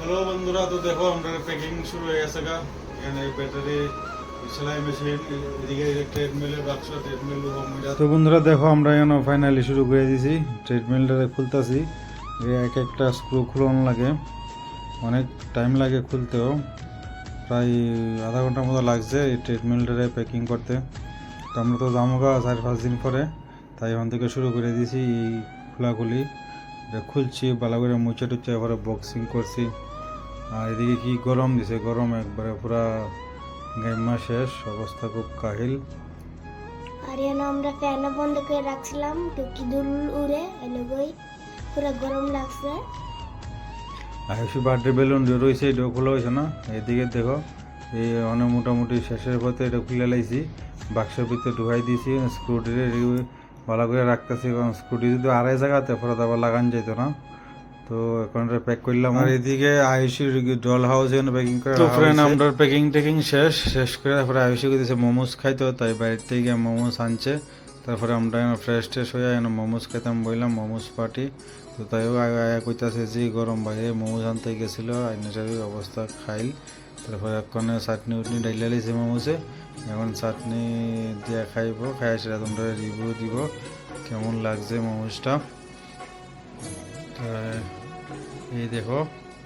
Hello বন্ধুরা, তো দেখো আমরা প্যাকিং শুরু হয়ে গেছে গা। এখানে ব্যাটারি সেলাই মেশিন তো বন্ধুরা, দেখো আমরা এখন ফাইনালি শুরু করে দিয়েছি। ট্রেডমিলটা খুলতেছি। এক একটা স্ক্রু খুলানো লাগে। অনেক টাইম লাগে খুলতেও। প্রায় আধা ঘণ্টার মতো লাগছে এই ট্রেডমিলটারে প্যাকিং করতে। তো আমরা তো জামুগা চার পাঁচ দিন পরে। তাই এখন থেকে শুরু করে দিয়েছি এই খোলাখুলি। এটা খুলছি, ভালো করে মুছে টুচে এবারে বক্সিং করছি। আর এদিকে কি গরম দিছে? গরম একবারে পুরা গাইমা শেষ অবস্থা খুব কাহিল। আর এখানে আমরা ফ্যানও বন্ধ করে রাখছিলাম। তো কি দূর উড়ে এলো গই পুরো গরম লাগছে। আয়ুষি বার্থডে বেলুন যে রয়েছে এটাও খোলা হয়েছে না? এদিকে দেখো এই অনেক মোটামুটি শেষের পথে এটা খুলে লাইছি। বাক্সের ভিতরে ঢুকাই দিয়েছি স্ক্রুটি ভালো করে রাখতেছি। কারণ স্ক্রুটি যদি আড়াই জায়গাতে পরে আবার লাগান যেত না? তো এখন প্যাক করলাম। আর এদিকে আয়ুষির ডল হাউস এখানে প্যাকিং করে তো ফ্রেন্ড আমরা প্যাকিং টেকিং শেষ শেষ করে তারপরে আয়ুষি করতেছে মোমোস খাইতো তাই বাইরে থেকে মোমোস আনছে। তারপরে আমরা ফ্রেশ ট্রেশ হয়ে এখানে মোমোস খাইতাম বললাম মোমোস পার্টি তো তাইও আয়া আয়া কইতাছে যে গরম বাইরে মোমোস আনতে গেছিল আইনাটারি অবস্থা খাইল। তারপরে এখানে চাটনি উটনি ডাইলে লাইছে মোমোসে। এখন চাটনি দিয়ে খাইব খাই সেটা তোমরা রিভিউ দিব কেমন লাগছে মোমোসটা। এই দেখো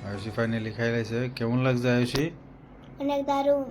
আয়ুষি ফাইনালি খাই লাইছে। কেমন লাগছে আয়ুষি? অনেক দারুণ।